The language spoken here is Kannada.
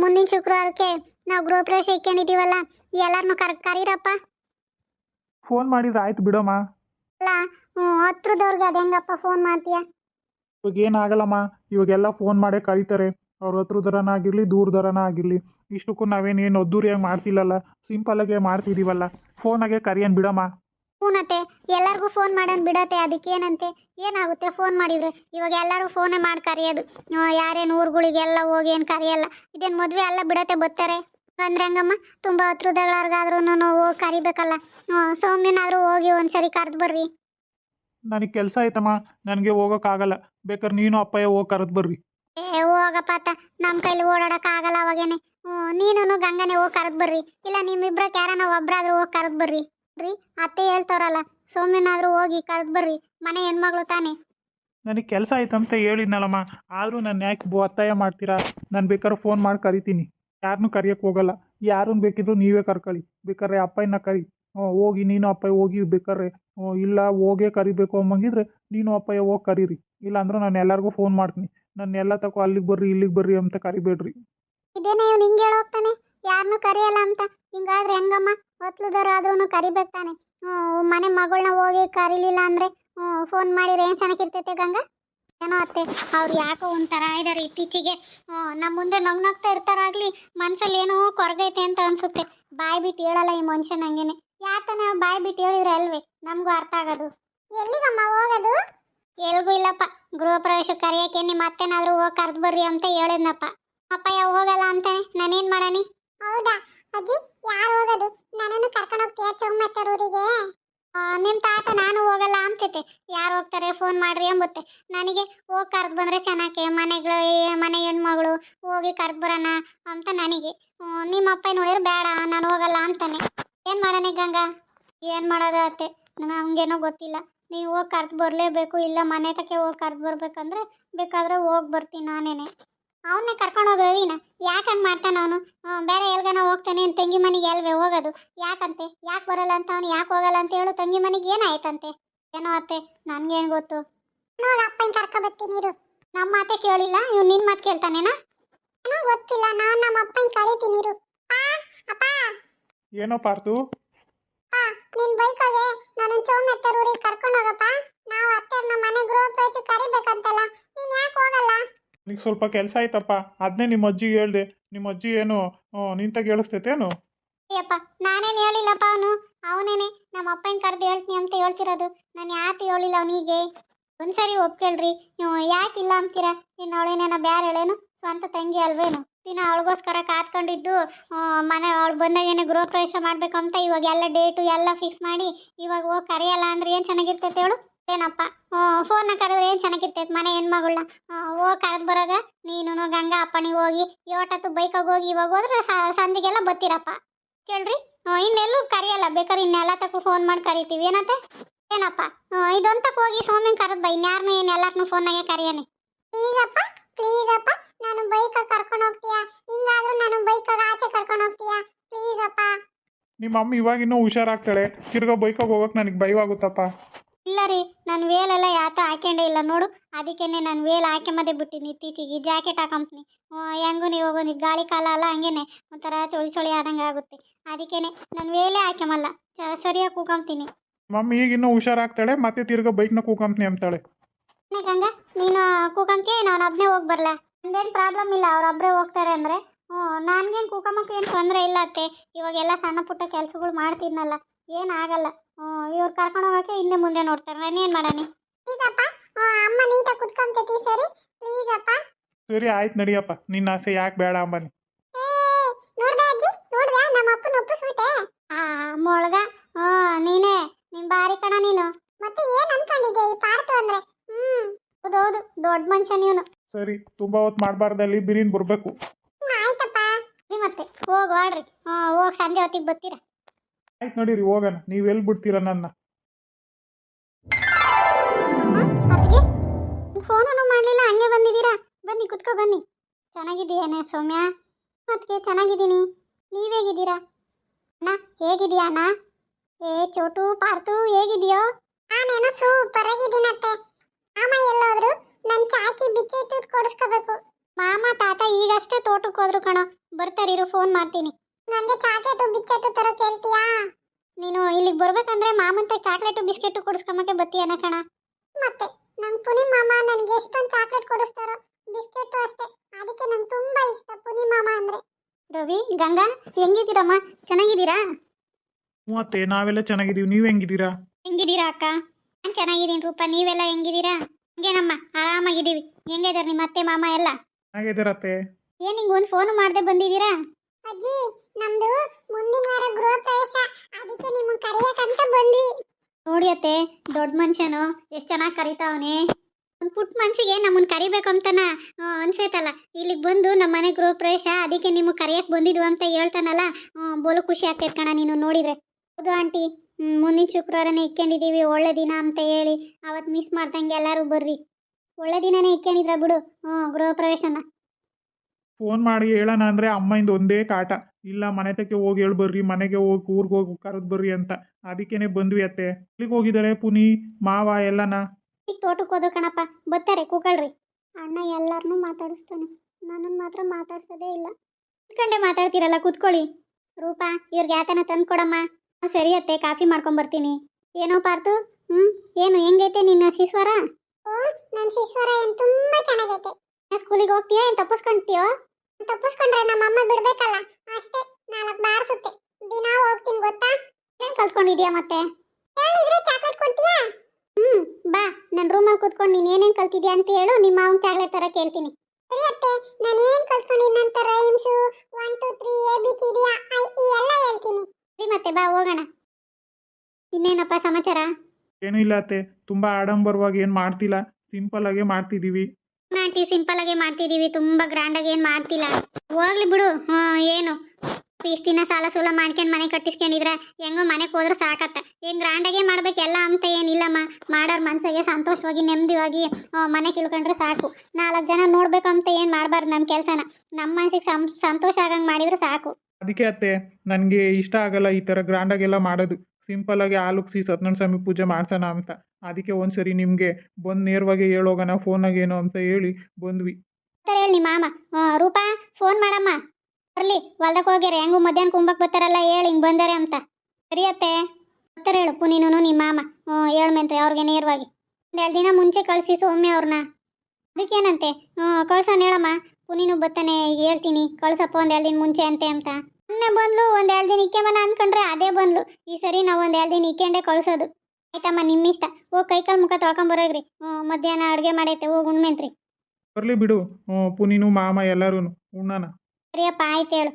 ಮುಂದಿನ ಶುಕ್ರವಾರಕ್ಕೆ ನಾವು ಗೃಹ ಪ್ರವೇಶ ಇಕ್ಕೊಂಡಿದ್ದೀವಲ್ಲ ಎಲ್ಲರನ್ನೂ ಕರ್ ಕರೀರಪ್ಪ. ಫೋನ್ ಮಾಡಿದ್ರೆ ಆಯ್ತು ಬಿಡಮ್ಮ ಅಲ್ಲ ಹತ್ರದವ್ರಿಗೆ ಅದು ಹೆಂಗಪ್ಪ ಫೋನ್ ಮಾಡ್ತೀಯ? ಇವಾಗ ಏನಾಗಲ್ಲಮ್ಮ ಇವಾಗೆಲ್ಲ ಫೋನ್ ಮಾಡೇ ಕರೀತಾರೆ. ಅವ್ರ ಹತ್ರದರನ ಆಗಿರಲಿ ದೂರದರನ ಆಗಿರಲಿ ಇಷ್ಟಕ್ಕೂ ನಾವೇನೇನು ಅದ್ದೂರಿಯಾಗಿ ಮಾಡ್ತಿಲ್ಲಲ್ಲ ಸಿಂಪಲಾಗೆ ಮಾಡ್ತಿದ್ದೀವಲ್ಲ ಫೋನಾಗೆ ಕರಿಯನ್ ಬಿಡಮ್ಮ ಹ್ಞೂನತ್ತೆ ಎಲ್ಲರಿಗೂ ಫೋನ್ ಮಾಡೋಣ ಬಿಡತ್ತೆ ಅದಕ್ಕೇನಂತೆ? ಏನಾಗುತ್ತೆ ಫೋನ್ ಮಾಡಿದ್ರೆ? ಇವಾಗ ಎಲ್ಲರೂ ಫೋನೇ ಮಾಡಿ ಕರೆಯೋದು. ಯಾರೇನು ಊರುಗಳಿಗೆಲ್ಲ ಹೋಗಿ ಏನು ಕರೆಯಲ್ಲ? ಇದೇನು ಮದುವೆ ಎಲ್ಲ ಬಿಡತ್ತೆ ಬರ್ತಾರೆ ಅಂದ್ರೆ ಹಂಗಮ್ಮ? ತುಂಬ ಹತ್ರದವ್ರಿಗಾದ್ರೂ ಹೋಗಿ ಕರಿಬೇಕಲ್ಲ. ಸೌಮ್ಯನಾದರೂ ಹೋಗಿ ಒಂದ್ಸರಿ ಕರೆದು ಬರ್ರಿ. ನನಗೆ ಕೆಲಸ ಐತಮ್ಮ ನನಗೆ ಹೋಗೋಕ್ಕಾಗಲ್ಲ ಬೇಕಾದ್ರೆ ನೀನು ಅಪ್ಪಯ್ಯ ಹೋಗಿ ಕರೆದು ಬರ್ರಿ. ಏ ಹೋಗಪ್ಪ ಅತ್ತ. ನಮ್ಮ ಕೈಲಿ ಓಡಾಡೋಕ್ಕಾಗಲ್ಲ ಅವಾಗೇನೆ. ಹ್ಞೂ ನೀನು ಗಂಗನೆ ಹೋಗಿ ಕರೆದು ಬರ್ರಿ. ಇಲ್ಲ ನಿಮ್ಮಿಬ್ರಕ್ಕೆ ಯಾರನ್ನ ಒಬ್ಬರಾದ್ರೂ ಹೋಗಿ ಕರೆದು ಬರ್ರಿ. ರೀ ಅತ್ತೆ ಹೇಳ್ತಾರಲ್ಲ ಸೌಮ್ಯನಾದ್ರೂ ಹೋಗಿ ಕರೆದು ಬರ್ರಿ ಮನೆ ಹೆಣ್ಮಗಳು ತಾನೇ. ನನಗೆ ಕೆಲಸ ಆಯ್ತಂತ ಹೇಳಿದ್ನಲ್ಲಮ್ಮ ಆದರೂ ನಾನು ಯಾಕೆ ಬೊ ಒತ್ತಾಯ ಮಾಡ್ತೀರಾ? ನಾನು ಬೇಕಾದ್ರೆ ಫೋನ್ ಮಾಡಿ ಕರಿತೀನಿ. ಯಾರನ್ನೂ ಕರಿಯೋಕ್ಕೆ ಹೋಗಲ್ಲ. ಯಾರನ್ನು ಬೇಕಿದ್ರು ನೀವೇ ಕರ್ಕೊಳ್ಳಿ. ಬೇಕಾದ್ರೆ ಅಪ್ಪಯ್ಯನ ಕರಿ. ಹ್ಞೂ ಹೋಗಿ ನೀನು ಅಪ್ಪಯ್ಯ ಹೋಗಿ ಬೇಕಾದ್ರೆ ಹ್ಞೂ ಇಲ್ಲ ಹೋಗೇ ಕರಿಬೇಕು ಅಂಬಂಗಿದ್ರೆ ನೀನು ಅಪ್ಪಯ್ಯ ಹೋಗಿ ಕರೀರಿ. ಇಲ್ಲ ಅಂದ್ರೆ ನಾನು ಎಲ್ಲರಿಗೂ ಫೋನ್ ಮಾಡ್ತೀನಿ. ನನ್ನ ಎಲ್ಲ ತಗೋ ಅಲ್ಲಿಗೆ ಬರ್ರಿ ಇಲ್ಲಿಗೆ ಬರ್ರಿ ಅಂತ ಕರಿಬೇಡ್ರಿ. ಇದೇನೇ ಇವ್ನು ಹಿಂಗೆ ಹೇಳೋಗ್ತಾನೆ? ಯಾರನ್ನೂ ಕರೆಯಲ್ಲ ಅಂತ. ಹಿಂಗಾದ್ರೆ ಹೆಂಗಮ್ಮ? ಹೊತ್ಲುದರಾದ್ರೂ ಕರಿಬೇಕು ತಾನೆ. ಹ್ಞೂ ಮನೆ ಮಗಳನ್ನ ಹೋಗಿ ಕರೀಲಿಲ್ಲ ಅಂದರೆ ಹ್ಞೂ ಫೋನ್ ಮಾಡಿದ್ರೆ ಏನು ಚೆನ್ನಾಗಿರ್ತೈತೆ ಗಂಗಾ? ಏನೋ ಅತ್ತೆ ಅವ್ರು ಯಾಕೋ ಒಂಥರ ಇದ್ದಾರೆ ಇತ್ತೀಚೆಗೆ. ನಮ್ಮ ಮುಂದೆ ನಗ್ ನಗ್ತಾ ಇರ್ತಾರಾಗ್ಲಿ ಮನ್ಸಲ್ಲಿ ಏನೋ ಕೊರಗೈತೆ ಅಂತ ಅನ್ಸುತ್ತೆ. ಬಾಯಿ ಬಿಟ್ಟು ಹೇಳಲ್ಲ ಈ ಮನುಷ್ಯ ನಂಗೇನೆ. ಯಾತನ ಬಾಯಿ ಬಿಟ್ಟು ಹೇಳಿದ್ರೆ ಅಲ್ವೇ? ನಮಗೂ ಅರ್ಥ ಆಗೋದು. ಎಲ್ಲಿಗಮ್ಮ ಹೋಗೋದು? ಎಲ್ಗೂ ಇಲ್ಲಪ್ಪ. ಗೃಹ ಪ್ರವೇಶ ಕರೆಯೋಕೆ ನಿಮ್ಮ ಅತ್ತೆನಾದ್ರೂ ಹೋಗಿ ಕರೆದು ಬರ್ರಿ ಅಂತ ಹೇಳಿದ್ನಪ್ಪ. ಅಪ್ಪಯ್ಯ ಹೋಗಲ್ಲ ಅಂತಾನೆ. ನಾನೇನ್ ಮಾಡಾನಿ ಹೌದಾ? ಅಜ್ಜಿ, ಯಾರು ಹೋಗೋದು? ನನ್ನನ್ನು ಕರ್ಕೊಂಡು ಹೋಗ್ತೀಯ ಚೌಮತ್ತರೂರಿಗೆ ನಿಮ್ಮ ತಾತ ನಾನು ಹೋಗಲ್ಲ ಅಂತೈತೆ ಯಾರು ಹೋಗ್ತಾರೆ ಫೋನ್ ಮಾಡ್ರಿ ಅಂಬುತ್ತೆ. ನನಗೆ ಹೋಗಿ ಕರ್ದು ಬಂದರೆ ಚೆನ್ನಾಗಿ ಮನೆಗಳು, ಮನೆ ಹೆಣ್ಮಗಳು ಹೋಗಿ ಕರ್ದು ಬರೋಣ ಅಂತ ನನಗೆ. ನಿಮ್ಮ ಅಪ್ಪ ನೋಡಿದ್ರೆ ಬೇಡ, ನಾನು ಹೋಗಲ್ಲ ಅಂತಾನೆ. ಏನು ಮಾಡೋಣ ಗಂಗಾ ಏನು ಮಾಡೋದು ಅತ್ತೆ? ನಮಗೇನೋ ಗೊತ್ತಿಲ್ಲ. ನೀವು ಹೋಗಿ ಕರ್ದು ಬರಲೇಬೇಕು, ಇಲ್ಲ ಮನೆ ತಕ್ಕೆ ಹೋಗಿ ಕರ್ದು ಬರ್ಬೇಕಂದ್ರೆ ಬೇಕಾದರೆ ಹೋಗಿ ಬರ್ತೀನಿ ನಾನೇನೆ. ಅವನ್ನೇ ಕರ್ಕೊಂಡು ಹೋಗು ರವಿನ. ಯಾಕೆ ಹಂಗೆ ಮಾಡ್ತಾನೆ ಅವನು? ಬೇರೆ ಎಲ್ಗನ ಹೋಗ್ತಾನೆ ಅಂತ ತಂಗಿ ಮನೆಗೆ ಎಲ್ವೇ ಹೋಗೋದು. ಯಾಕಂತೆ? ಯಾಕೆ ಬರಲ್ಲ ಅಂತ ಅವನು ಯಾಕೆ ಹೋಗಲ್ಲ ಅಂತ ಹೇಳು ತಂಗಿ ಮನೆಗೆ ಏನಾಯ್ತಂತೆ? ಏನೋ ಅತ್ತೆ ನನ್ಗೇನು ಗೊತ್ತು? ಅಪ್ಪನ ಕರ್ಕೊ ಬರ್ತೀನಿ ಇರು. ನಮ್ಮ ಮಾತೆ ಕೇಳಿಲ್ಲ ಇವ್ ನಿನ್ ಮಾತು ಕೇಳ್ತಾನೇನಾ? ಏನೋ ಗೊತ್ತಿಲ್ಲ ನಾನು ನಮ್ಮ ಅಪ್ಪನ ಕರಿತೀನಿ ಇರು. ಅಪ್ಪ ಏನೋ ಪಾರ್ತು ನಿನ್ ಬೈಕಾಗೆ ನಾನು ಚೌಮೆತ್ತರೂರಿಗೆ ಕರ್ಕೊಂಡು ಹೋಗಪ್ಪ. ನಾವು ಅತ್ತೆ ನಮ್ಮ ಮನೆ ಗೃಹ ಪ್ರವೇಶ ಕರಿಬೇಕಂತಲ್ಲ ನೀನ್ ಯಾಕೆ ಹೋಗಲ್ಲ? ನನಗೆ ಸ್ವಲ್ಪ ಕೆಲಸ ಆಯ್ತಪ್ಪ. ಅದನ್ನೇ ನಿಮ್ಮ ಅಜ್ಜಿ ಹೇಳ್ದೆ. ನಿಮ್ಮ ಅಜ್ಜಿ ಏನು ನಿಂತ ಹೇಳಿಸ್ತೈತೇನು? ಅಯ್ಯಪ್ಪ, ನಾನೇನು ಹೇಳಿಲ್ಲಪ್ಪ ಅವನು? ಅವನೇನೆ, ನಮ್ಮ ಅಪ್ಪನ ಕರೆದು ಹೇಳ್ತೀನಿ ಅಂತ ಹೇಳ್ತಿರೋದು. ನಾನು ಯಾತಿ ಹೇಳಿಲ್ಲ ಅವನಿಗೆ ಒಂದ್ಸರಿ ಒಪ್ಕೇಳ್ರಿ. ನೀವು ಯಾಕಿಲ್ಲ ಅಂತೀರಾ? ಇನ್ನು ಅವಳೇನೇನ ಬ್ಯಾರ ಹೇಳೇನು? ಸ್ವಂತ ತಂಗಿ ಅಲ್ವೇನು? ದಿನ ಅವಳಿಗೋಸ್ಕರ ಕಾತ್ಕೊಂಡಿದ್ದು ಮನೆ, ಅವಳು ಬಂದಾಗೇನೆ ಗೃಹ ಪ್ರವೇಶ ಮಾಡ್ಬೇಕಂತ ಇವಾಗ ಎಲ್ಲ ಡೇಟು ಎಲ್ಲ ಫಿಕ್ಸ್ ಮಾಡಿ, ಇವಾಗ ಹೋಗಿ ಕರೆಯಲ್ಲ ಅಂದ್ರೆ ಏನು ಚೆನ್ನಾಗಿರ್ತೈತೆ ಹೇಳು? ಏನಪ್ಪ? ಫೋನ್ನ ಕರೆದ್ರೆ ಏನು ಚೆನ್ನಾಗಿರ್ತೈತೆ? ಮನೆ ಹೆಣ್ಮಗಳನ್ನ ಓ ಕರೆದು ಬರೋದ ನೀನು ಗಂಗಾ ಅಪ್ಪನಿಗೆ ಹೋಗಿ ಯೋಟತ್ತು ಬೈಕಾಗ ಹೋಗಿ ಇವಾಗ ಹೋದ್ರೆ ಸಂಜೆಗೆಲ್ಲ ಬತ್ತಿರಪ್ಪ. ಕೇಳ್ರಿ? ಇನ್ನೆಲ್ಲೂ ಕರೆಯಲ್ಲ ಬೇಕಾದ್ರೆ ಇನ್ನೆಲ್ಲ ತಕ್ಕ ಫೋನ್ ಮಾಡಿ ಕರಿತೀವಿ. ಏನತ್ತೆ ಏನಪ್ಪ? ಇದೊಂತಕ್ಕೆ ಹೋಗಿ ಸೋಮ್ಯಂಗೆ ಕರೆದ್ ಬೈ ಇನ್ಯಾರನ್ನೂ ಏನು ಎಲ್ಲಾರನ್ನೂ ಫೋನ್ನಾಗೆ ಕರೆಯನೆ? ಈಗಪ್ಪ ಪ್ಲೀಸ್ ಅಪ್ಪ ನಾನು ಬೈಕಾಗ ಕರ್ಕೊಂಡು ಹೋಗ್ತೀಯಾ? ಹಿಂಗಾದ್ರೂ ನಾನು ಬೈಕಾಗ ಆಚೆ ಕರ್ಕೊಂಡು ಹೋಗ್ತೀಯಾ? ಪ್ಲೀಸ್ ಅಪ್ಪ ನಿಮ್ಮ ಅಮ್ಮ ಇವಾಗಿನ್ನೂ ಹುಷಾರಾಗ್ತಾಳೆ. ತಿರ್ಗಾ ಬೈಕಾಗ ಹೋಗಕ್ಕೆ ನನಗೆ ಭಯವಾಗುತ್ತಪ್ಪ. ರೀ ನಾನು ವೇಲೆಲ್ಲ ಯಾತ ಹಾಕ್ಯಂಡೇ ಇಲ್ಲ ನೋಡು. ಅದಕ್ಕೇನೆ ನಾನು ವೇಲ್ ಹಾಕ್ಯಂಬದೇ ಬಿಟ್ಟಿನಿ ಇತ್ತೀಚೆಗೆ. ಜಾಕೆಟ್ ಹಾಕೊಂತೀನಿ ಹೆಂಗೂ ನೀವು ಹೋಗೋದು ಗಾಳಿ ಕಾಲ ಅಲ್ಲ ಹಂಗೇನೆ. ಒಂಥರ ಚೊಳಿ ಚೊಳಿ ಆದಂಗೆ ಆಗುತ್ತೆ. ಅದಕ್ಕೇನೆ ನಾನು ವೇಲೇ ಹಾಕ್ಯಮಲ್ಲ ಚ ಸರಿಯಾಗಿ ಕೂಕೊಂತೀನಿ. ಮಮ್ಮಿ ಈಗಿನ್ನೂ ಹುಷಾರಾಗ್ತಾಳೆ ಮತ್ತೆ ತಿರ್ಗಾ ಬೈಕ್ನ ಕೂಕಂಪ್ನಿ ಅಂತಾಳೆ. ಗಂಗಾ ನೀನು ಕೂಕಂತೀಯ ನಾನು ಒಬ್ಬನೇ ಹೋಗಿ ಬರಲ್ಲ ನಂದೇನು ಪ್ರಾಬ್ಲಮ್ ಇಲ್ಲ ಅವ್ರೊಬ್ಬರೇ ಹೋಗ್ತಾರೆ ಅಂದರೆ? ಹ್ಞೂ ನನಗೇನು ಕೂಕಮ್ಮಕ್ಕೆ ಏನು ತೊಂದರೆ ಇಲ್ಲ ಅತ್ತೆ. ಇವಾಗೆಲ್ಲ ಸಣ್ಣ ಪುಟ್ಟ ಕೆಲಸಗಳು ಮಾಡ್ತಿದ್ನಲ್ಲ ಏನಾಗಲ್ಲ ಆಗಲ್ಲ. ಹ್ಞೂ ಇವ್ರು ಕರ್ಕೊಂಡು ಹೋಗೋಕೆ ಹಿಂದೆ ಮುಂದೆ ನೋಡ್ತಾರೆ. ನಾನೇನು ಮಾಡಾನಿ ಈಗಪ್ಪ? ಅಮ್ಮ ನೀಟಾಗಿ ಕುತ್ಕೊಂತೈತಿ ಸರಿ? ಪ್ಲೀಸಪ್ಪ? ಸರಿ ಆಯ್ತು ನಡಿಯಪ್ಪ. ನಿನ್ನ ಆಸೆ ಯಾಕೆ ಬೇಡ ಅಂಬನಿ. ನೋಡ್ದೆ ಅಜ್ಜಿ? ನೋಡ್ದೆ ನಮ್ಮ ಅಪ್ಪನ ಒಪ್ಪಿಸ್ಬಿಟ್ಟೆ. ಆ ಮೊಳಗ. ಹಾ ನೀನೇ ನಿಮ್ ಬಾರಿ ಕಣ ನೀನು. ಮತ್ತೆ ಏನ್ ಅನ್ಕೊಂಡಿದ್ದೆ ಈ ಪಾರ್ತು ಅಂದ್ರೆ? ಹ್ಮ್. ಹೌದೌದು ದೊಡ್ಡ ಮನುಷ್ಯ ನೀನು ಸರಿ ತುಂಬಾ ಹೊತ್ತು ಮಾಡಬಾರ್ದಲ್ಲಿ ಬಿರಿನ್ ಬರಬೇಕು. ಹೋಗ್ ಆಡ್ರಿ ಹೋಗಿ ಹೋಗ್ ಸಂಜೆ ಹೊತ್ತಿಗೆ ಬರ್ತೀರಾ. ಆಯ್ತು ನೋಡಿರಿ ಹೋಗೋಣ. ನೀವು ಎಲ್ಲಿ ಬಿಡ್ತೀರ ನನ್ನ? ಫೋನನ್ನು ಮಾಡಲಿಲ್ಲ ಹಂಗೆ ಬಂದಿದ್ದೀರಾ? ಬನ್ನಿ ಕುತ್ಕೋ ಬನ್ನಿ. ಚೆನ್ನಾಗಿದ್ದೀಯೇನೆ ಸೌಮ್ಯ? ಮತ್ತೆ ಚೆನ್ನಾಗಿದ್ದೀನಿ. ನೀವೇಗಿದ್ದೀರಾ ಅಣ್ಣ ಹೇಗಿದೀಯ ಅಣ್ಣ? ಏ ಚೋಟು ಪಾರ್ತು ಹೇಗಿದೆಯೋ ನಾನೇನೋ ಸೂಪರ್ ಆಗಿದ್ದೀನತ್ತೆ ಮಾಮ ಎಲ್ಲೋದ್ರು ನನ್ನ ಚಾಕಿ ಬಿಚ್ಚಿ ಇಟ್ಟು ಕೊಡಿಸ್ಕೋಬೇಕು. ಮಾಮ ತಾತ ಈಗಷ್ಟೇ ತೋಟಕ್ಕೆ ಹೋದ್ರು ಕಣೋ. ಬರ್ತಾರಿರು ಫೋನ್ ಮಾಡ್ತೀನಿ. ನನಗೆ ಚಾಕ್ಲೇಟು ಬಿಸ್ಕೆಟ್ ತರ ಕೇಳ್ತೀಯಾ? ನೀನು ಇಲ್ಲಿಗೆ ಬರ್ಬೇಕಂದ್ರೆ ಮಾಮಂತ ಚಾಕ್ಲೇಟು ಬಿಸ್ಕೆಟ್ ಕೊಡಿಸ್ಕೊಂಬಕ್ಕೆ ಬತ್ತೀಯನ ಕಣ? ಮತ್ತೆ ನಮ್ಮ ಪುನಿ ಮಾಮ ನನಗೆ ಎಷ್ಟೊಂದು ಚಾಕ್ಲೇಟ್ ಕೊಡಿಸ್ತಾರೋ ಬಿಸ್ಕೆಟು ಅಷ್ಟೇ. ಅದಕ್ಕೆ ನಂಗೆ ತುಂಬಾ ಇಷ್ಟ ಪುನಿ ಮಾಮ ಅಂದ್ರೆ. ರವಿ ಗಂಗಾ ಹೆಂಗಿದ್ದೀರಮ್ಮ? ಚೆನ್ನಾಗಿದ್ದೀರಾ? ಮತ್ತೆ ನಾವೆಲ್ಲ ಚೆನ್ನಾಗಿದ್ದೀವಿ ನೀವು ಹೆಂಗಿದ್ದೀರಾ? ಹೆಂಗಿದ್ದೀರಾ ಅಕ್ಕ? ನಾನು ಚೆನ್ನಾಗಿದ್ದೀನಿ ರೂಪ ನೀವೆಲ್ಲ ಹೆಂಗಿದ್ದೀರಾ? ಹಂಗೇನಮ್ಮ ಆರಾಮಾಗಿದ್ದೀವಿ. ಹೆಂಗಿದಾರೆ ನಿಮ್ಮ ಅತ್ತೆ ಮಾಮ ಎಲ್ಲ? ಚೆನ್ನಾಗಿದ್ದೀರತ್ತೆ ಏನ್ ಹಿಂಗ್ ಒಂದು ಫೋನ್ ಮಾಡದೆ ಬಂದಿದ್ದೀರಾ ಅಜ್ಜಿ ನಮ್ದು ಮುಂದಿನ ವಾರ ಗೃಹ ಪ್ರವೇಶ. ಅದಕ್ಕೆ ನಿಮ್ಮನ್ನ ಕರೆಯಕಂತ ಬಂದ್ವಿ. ನೋಡಿ ಅತ್ತೆ ದೊಡ್ಡ ಮನುಷ್ಯನು ಎಷ್ಟು ಚೆನ್ನಾಗಿ ಕರಿತಾವನೆ. ಒಂದು ಪುಟ್ಟ ಮನ್ಸಿಗೆ ನಮ್ಮನ್ನ ಕರಿಬೇಕು ಅಂತನ ಅನ್ಸೈತಲ್ಲ. ಇಲ್ಲಿಗೆ ಬಂದು ನಮ್ಮ ಮನೆ ಗೃಹ ಪ್ರವೇಶ ಅದಕ್ಕೆ ನಿಮಗೆ ಕರೆಯಕ್ಕೆ ಬಂದಿದ್ವು ಅಂತ ಹೇಳ್ತಾನಲ್ಲ ಬೋಲು ಖುಷಿ ಆಗ್ತೈತೆ ಕಣ ನೀನು ನೋಡಿದ್ರೆ. ಹೌದು ಆಂಟಿ ಮುಂದಿನ ಶುಕ್ರವಾರನೇ ಇಕ್ಕೊಂಡಿದ್ದೀವಿ ಒಳ್ಳೆ ದಿನ ಅಂತ ಹೇಳಿ. ಅವತ್ತು ಮಿಸ್ ಮಾಡ್ದಂಗೆ ಎಲ್ಲರೂ ಬರ್ರಿ. ಒಳ್ಳೆ ದಿನನೇ ಇಕ್ಕೊಂಡಿದ್ರ ಬಿಡು ಹ್ಞೂ ಗೃಹ ಪ್ರವೇಶನ. ಫೋನ್ ಮಾಡಿ ಹೇಳೋಣ ಅಂದರೆ ಅಮ್ಮಯಿಂದ ಒಂದೇ ಕಾಟ. ಇಲ್ಲ ಮನೆ ತಕ್ಕೆ ಹೋಗಿ ಹೇಳಿ ಬರ್ರಿ ಮನೆಗೆ ಹೋಗಿ ಊರಿಗೆ ಹೋಗಿ ಕರೆದು ಬರ್ರಿ ಅಂತ. ಅದಕ್ಕೇನೆ ಬಂದ್ವಿ ಅತ್ತೆ. ಇಲ್ಲಿಗೆ ಹೋಗಿದ್ದಾರೆ ಪುನಿ ಮಾವ ಎಲ್ಲನ? ಈಗ ತೋಟಕ್ಕೆ ಹೋದ್ರು ಕಣಪ್ಪ. ಬರ್ತಾರೆ ಕೂಕಳ್ರಿ ಅಣ್ಣ ಎಲ್ಲರನ್ನೂ ಮಾತಾಡಿಸ್ತಾನೆ. ನನ್ನನ್ನು ಮಾತ್ರ ಮಾತಾಡ್ಸೋದೇ ಇಲ್ಲ. ಕುತ್ಕಂಡೆ ಮಾತಾಡ್ತೀರಲ್ಲ ಕೂತ್ಕೊಳ್ಳಿ. ರೂಪಾ ಇವ್ರಿಗೆ ಯಾತನ ತಂದು ಕೊಡಮ್ಮ. ಸರಿ ಅತ್ತೆ ಕಾಫಿ ಮಾಡ್ಕೊಂಬರ್ತೀನಿ ಏನೋ ಪಾರ್ತು ಹ್ಞೂ ಏನು ಹೆಂಗೈತೆ ನಿನ್ನ ಶಿಶ್ವರ ಓ ನನ್ನ ಶಿಶ್ವರ ಏನು ತುಂಬ ಚೆನ್ನಾಗೈತೆ. ಸ್ಕೂಲಿಗೆ ಹೋಗ್ತೀಯಾ? ಏನು ತಪ್ಪಿಸ್ಕೊಂತೀಯೋ ತಪ್ಪಿಸ್ಕೊಂಡ್ರೆ ನಮ್ಮ ಅಮ್ಮ ಬಿಡ್ಬೇಕಲ್ಲ? ಅಷ್ಟೇ, ನಾಲ್ಕು ಬಾರಿಸುತ್ತೆ ದಿನ ಹೋಗ್ತೀನಿ, ಗೊತ್ತಾ? ಏನ್ ಕಲ್ತ್ಕೊಂಡಿದ್ಯಾ ಮತ್ತೆ? ಹೇಳಿದ್ರೆ ಚಾಕ್ಲೇಟ್ ಕೊಡ್ತೀಯಾ? ಹ್ಮ್, ಬಾ ನನ್ನ ರೂಮಲ್ಲಿ ಕೂತ್ಕೊಂಡು ನೀನ್ ಏನೇನ್ ಕಲ್ತಿದ್ಯಾ ಅಂತ ಹೇಳು, ನಿಮ್ಮ ಅವ್ನ ಚಾಕ್ಲೇಟ್ ತರ ಕೇಳ್ತೀನಿ. ಸರಿ ಅತ್ತೆ, ನಾನು ಏನು ಕಲ್ತ್ಕೊಂಡಿದ್ದೆ ನಂತರ rhymes one two three A B C D I E ಎಲ್ಲ ಹೇಳ್ತೀನಿ. ಸರಿ ಮತ್ತೆ, ಬಾ, ಹೋಗೋಣ. ಇನ್ನೇನಪ್ಪ ಸಮಾಚಾರ? ಏನೂ ಇಲ್ಲ ಅತ್ತೆ, ತುಂಬಾ ಆಡಂಬರವಾಗಿ ಏನು ಮಾಡ್ತಿಲ್ಲ ಸಿಂಪಲ್ ಆಗೇ ಮಾಡ್ತಿದ್ದೀವಿ ಆಂಟಿ ಸಿಂಪಲ್ ಆಗಿ ಮಾಡ್ತಿದೀವಿ, ತುಂಬಾ ಗ್ರ್ಯಾಂಡ್ ಆಗಿ ಏನ್ ಮಾಡ್ತಿಲ್ಲ. ಹೋಗ್ಲಿ ಬಿಡು. ಏನು? ಇಷ್ಟ ದಿನ ಸಾಲ ಸೂಲ ಮಾಡ್ಕೊಂಡ್ ಮನೆ ಕಟ್ಟಿಸ್ಕೊಂಡಿದ್ರೆ ಹೆಂಗೋ ಮನೆಗೆ ಹೋದ್ರೆ ಸಾಕತ್ತ. ಏನು ಮಾಡ್ಬೇಕು? ಎಲ್ಲಾ ಅಂತ ಏನಿಲ್ಲಮ್ಮ. ಮಾಡೋರ್ ಮನ್ಸಿಗೆ ಸಂತೋಷವಾಗಿ, ನೆಮ್ಮದಿವಾಗಿ ಮನೆ ಕಿಳ್ಕೊಂಡ್ರೆ ಸಾಕು. ನಾಲ್ಕು ಜನ ನೋಡ್ಬೇಕು ಅಂತ ಏನ್ ಮಾಡಬಾರ್ದು ನಮ್ ಕೆಲ್ಸನ. ನಮ್ಮ ಮನ್ಸಿಗೆ ಸಂತೋಷ ಆಗಂಗ್ ಮಾಡಿದ್ರೆ ಸಾಕು. ಅದಕ್ಕೆ ಅತ್ತೆ, ನನಗೆ ಇಷ್ಟ ಆಗಲ್ಲ ಈ ಥರ ಗ್ರ್ಯಾಂಡಾಗೆಲ್ಲ ಮಾಡೋದು. ಸಿಂಪಲ್ ಆಗಿ ಆಲುಕ್ಸಿ ಸತ್ಯನಾರಾಯಣ ಸ್ವಾಮಿ ಪೂಜೆ ಮಾಡ್ಸೋಣ ಅಂತ. ಅದಕ್ಕೆ ಒಂದ್ಸರಿ ನಿಮಗೆ ಬಂದು ನೇರವಾಗಿ ಹೇಳೋಗೋಣ ಫೋನಾಗ ಏನೋ ಅಂತ ಹೇಳಿ ಬಂದ್ವಿ. ಹೇಳಿ ನಿಮ್ಮ ಮಾಮ. ರೂಪಾ, ಫೋನ್ ಮಾಡಮ್ಮ. ಬರ್ಲಿ ಹೊಲ್ದಕ್ಕೆ ಹೋಗ್ಯಾರ. ಹೆಂಗು ಮಧ್ಯಾಹ್ನ ಕುಂಬಕ್ಕೆ ಬರ್ತಾರಲ್ಲ, ಹೇಳಿ ಹಿಂಗೆ ಬಂದಾರೆ ಅಂತ. ಸರಿ ಅತ್ತೆ. ಬರ್ತಾರೆ ಹೇಳು ಪುನೀನು ನಿಮ್ಮ ಮಾಮ. ಹ್ಞೂ ಹೇಳ್ಮೆಂತ್ರಿ ಅವ್ರಿಗೆ ನೇರವಾಗಿ. ಒಂದೆರಡು ದಿನ ಮುಂಚೆ ಕಳಿಸಿ ಸೌಮ್ಯ ಅವ್ರನ್ನ ಅದಕ್ಕೇನಂತೆ? ಹ್ಞೂ ಕಳ್ಸೋಣ ಹೇಳಮ್ಮ. ಪುನೀನು ಬರ್ತಾನೆ, ಹೇಳ್ತೀನಿ. ಕಳ್ಸಪ್ಪ ಒಂದೆರಡು ದಿನ ಮುಂಚೆ ಅಂತೆ ಅಂತ. ಮೊನ್ನೆ ಬಂದ್ಲು ಒಂದೆರಡು ದಿನ ಇಕ್ಕೆಮನ ಅನ್ಕೊಂಡ್ರೆ ಅದೇ ಬಂದ್ಲು. ಈ ಸರಿ ನಾವು ಒಂದೆರಡು ದಿನ ಇಕ್ಕೊಂಡೆ ಕಳ್ಸೋದು. ಆಯ್ತಮ್ಮ ನಿಮ್ಮ ಇಷ್ಟ ಓ ಕೈ ಕಾಲ್ ಮುಖ ತೊಳ್ಕೊಂಬರೋಗ್ರಿ ಬರೋಗ್ರಿ. ಮಧ್ಯಾಹ್ನ ಅಡುಗೆ ಮಾಡೈತೆ. ಹೋಗಿ ಉಣ್ಮೆಂತ್ರಿ ಬರ್ಲಿ ಬಿಡು. ಹ್ಞೂ ಪುನೀನು ಮಾಮ ಎಲ್ಲರೂ ಉಣ್ಣೋಣ. ಸರಿಯಪ್ಪ ಆಯ್ತು ಹೇಳು.